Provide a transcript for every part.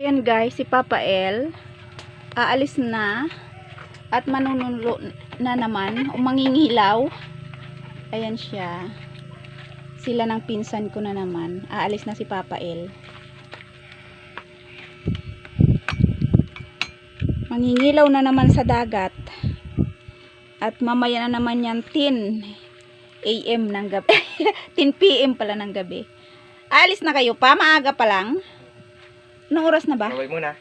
Ayan guys, si Papa L aalis na at manunulo na naman o mangingilaw. Ayan siya. Sila ng pinsan ko na naman. Aalis na si Papa L. Mangingilaw na naman sa dagat. At mamaya na naman yan 10 AM ng gabi. 10 PM pala ng gabi. Aalis na kayo pa? Maaga pa lang? Anong oras na ba? Baway muna.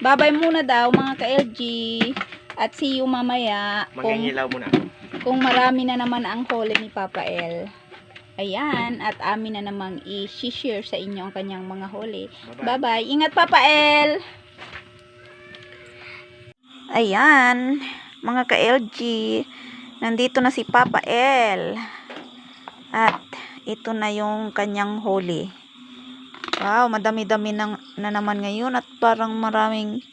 Babay muna daw mga ka-LG. At see you mamaya kung, Mangingilaw muna. kung marami na naman ang huli ni Papa L. Ayan, at amin na namang i-share sa inyo ang kanyang mga huli. Bye-bye. Ingat Papa L! Ayan, mga ka-LG. Nandito na si Papa L. At ito na yung kanyang huli. Wow, madami-dami na, na naman ngayon at parang maraming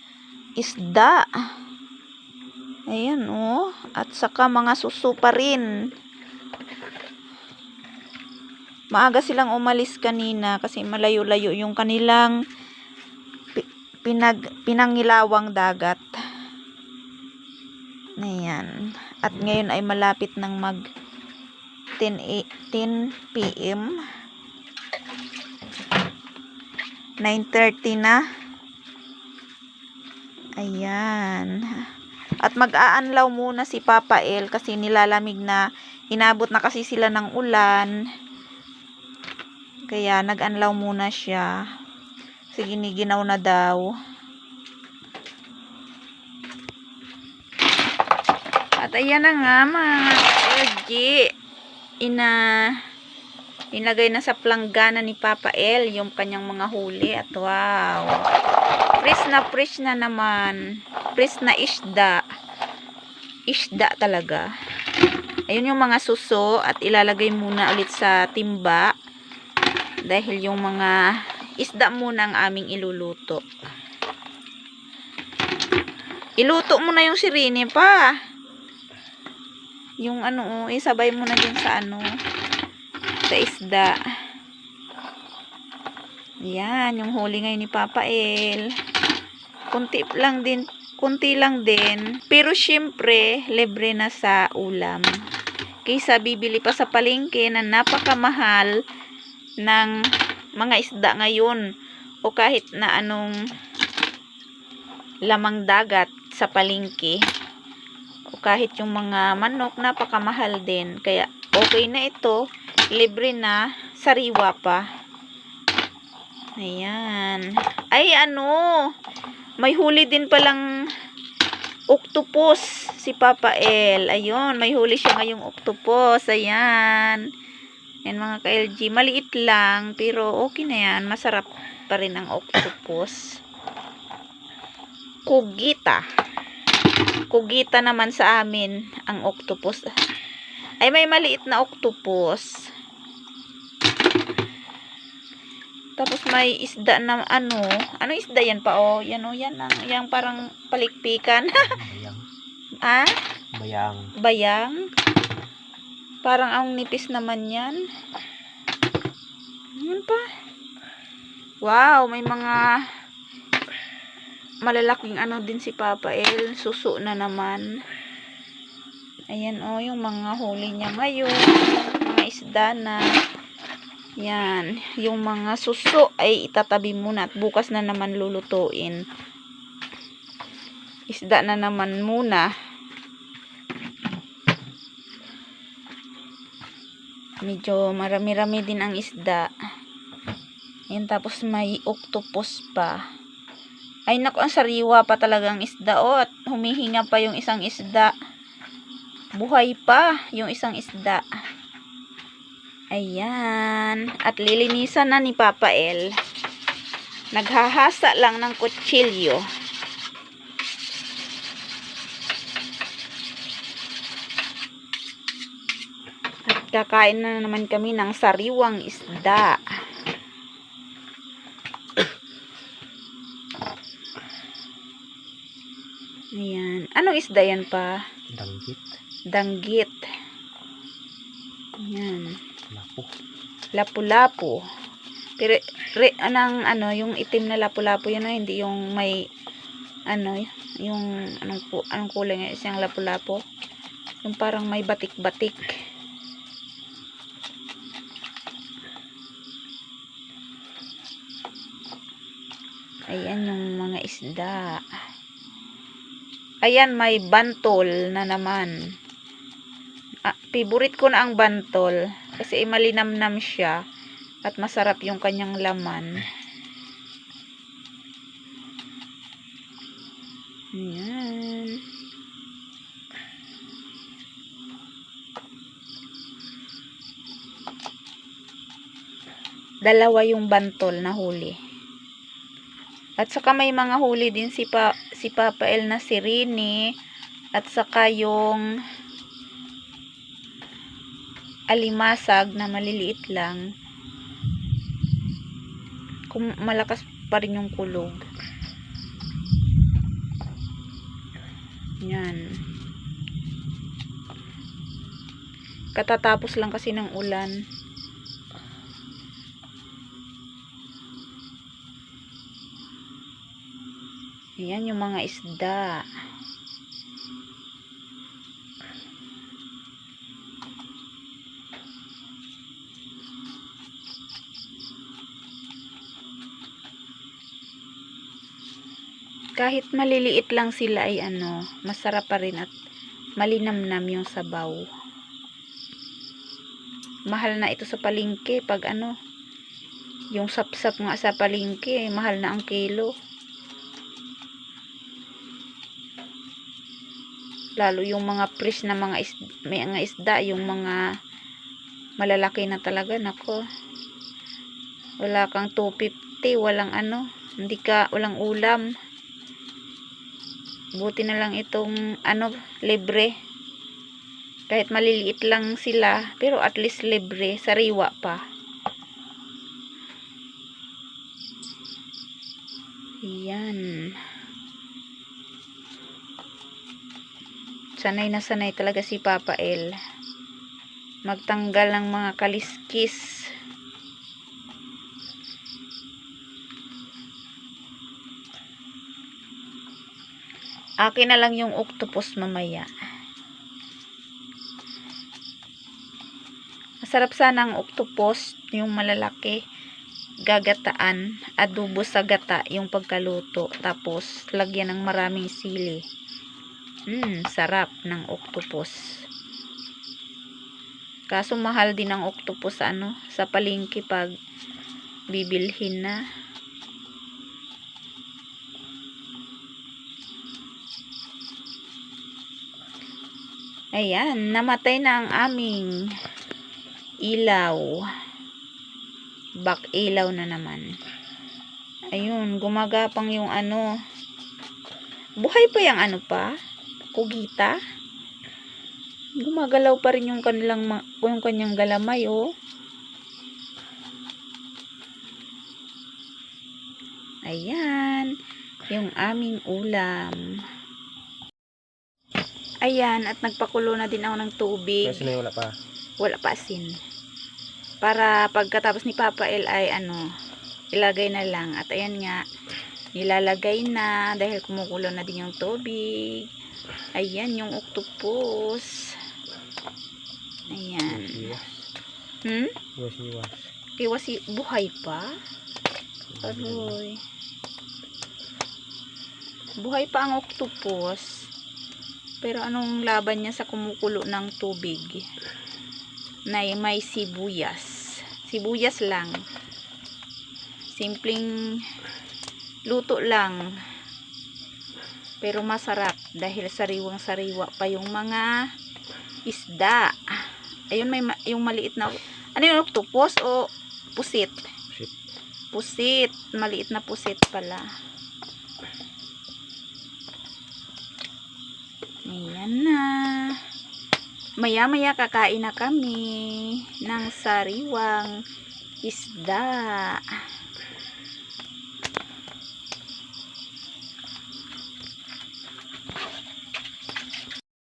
isda. Ayan, oh. At saka mga suso pa rin. Maaga silang umalis kanina kasi malayo-layo yung kanilang pi- pinag, pinangilawang dagat. Ayan. At ngayon ay malapit ng mag 10, a- 10 p.m. 9.30 na. Ayan. At mag-aanlaw muna si Papa El kasi nilalamig na inabot na kasi sila ng ulan. Kaya nag-anlaw muna siya. Kasi giniginaw na daw. At ayan na nga mga LG. Ina inagay na sa planggana ni Papa L yung kanyang mga huli. At wow. Fresh na fresh na naman. Fresh na isda. Isda talaga. Ayun yung mga suso at ilalagay muna ulit sa timba dahil yung mga isda muna ang aming iluluto. Iluto mo na yung sirini pa. Yung ano, oh, isabay mo na din sa ano, sa isda. Yan, yung huli ngayon ni Papa El. Kunti lang din, kunti lang din. Pero syempre, libre na sa ulam. Kaysa bibili pa sa palengke na napakamahal ng mga isda ngayon o kahit na anong lamang dagat sa palengke o kahit yung mga manok napakamahal din kaya okay na ito libre na sariwa pa ayan ay ano may huli din palang octopus si Papa L ayun may huli siya ngayong octopus ayan yan mga ka-LG. Maliit lang, pero okay na yan. Masarap pa rin ang octopus. Kugita. Kugita naman sa amin ang octopus. Ay, may maliit na octopus. Tapos may isda na ano. Ano isda yan pa? Oh, yan oh, yan ang yang parang palikpikan. Bayang. ah? Bayang. Bayang. Parang ang nipis naman yan. Yan pa. Wow, may mga malalaking ano din si Papa El. Suso na naman. Ayan o, oh, yung mga huli niya ngayon. Mga isda na. Yan. Yung mga suso ay itatabi muna at bukas na naman lulutuin. Isda na naman muna. medyo marami-rami din ang isda. Yan, tapos may octopus pa. Ay, naku, ang sariwa pa talaga ang isda. Oh, at humihinga pa yung isang isda. Buhay pa yung isang isda. Ayan. At lilinisan na ni Papa El. Naghahasa lang ng kutsilyo. At kakain na naman kami ng sariwang isda. Ayan. Anong isda yan pa? Danggit. Danggit. Ayan. Lapu-lapu. Pero, re, anang, ano, yung itim na lapu-lapu ah, hindi yung may, ano, yung, anong, anong kulay nga, siyang lapu-lapu. Yung parang may batik-batik. Ayan yung mga isda. Ayan, may bantol na naman. Ah, favorite ko na ang bantol kasi malinamnam siya at masarap yung kanyang laman. Ayan. Dalawa yung bantol na huli. At saka may mga huli din si, pa, si Papa El na si Rini at saka yung alimasag na maliliit lang. Kung malakas pa rin yung kulog. Yan. Katatapos lang kasi ng ulan. Ayan yung mga isda. Kahit maliliit lang sila ay ano, masarap pa rin at malinamnam yung sabaw. Mahal na ito sa palengke pag ano, yung sapsap nga sa palengke, mahal na ang kilo. lalo yung mga fresh na mga isda, may mga isda yung mga malalaki na talaga nako wala kang 250 walang ano hindi ka walang ulam buti na lang itong ano libre. Kahit maliliit lang sila pero at least libre sariwa pa. Yan. Sanay na sanay talaga si Papa L magtanggal ng mga kaliskis akin na lang yung octopus mamaya masarap sana ang octopus yung malalaki gagataan adobo sa gata yung pagkaluto tapos lagyan ng maraming sili Mm, sarap ng octopus. Kaso mahal din ang octopus ano, sa palengke pag bibilhin na. Ayan, namatay na ang aming ilaw. Back ilaw na naman. Ayun, gumagapang yung ano. Buhay pa yung ano pa? kugita. Gumagalaw pa rin yung kanilang yung kanyang galamay oh. Ayan, yung aming ulam. Ayan, at nagpakulo na din ako ng tubig. Kasi na wala pa. Wala pa asin. Para pagkatapos ni Papa El ay ano, ilagay na lang. At ayan nga, nilalagay na dahil kumukulo na din yung tubig. Ayan yung octopus. Ayan. Iwas. Hmm? Iwas, iwas. Kaya si buhay pa? Aroy. Buhay pa ang octopus. Pero anong laban niya sa kumukulo ng tubig? Na may sibuyas. Sibuyas lang. Simpleng luto lang. Pero masarap dahil sariwang sariwa pa yung mga isda. Ayun may ma- yung maliit na ano yung octopus o pusit? Shit. Pusit. Maliit na pusit pala. Ayan na. Maya-maya kakain na kami ng sariwang isda.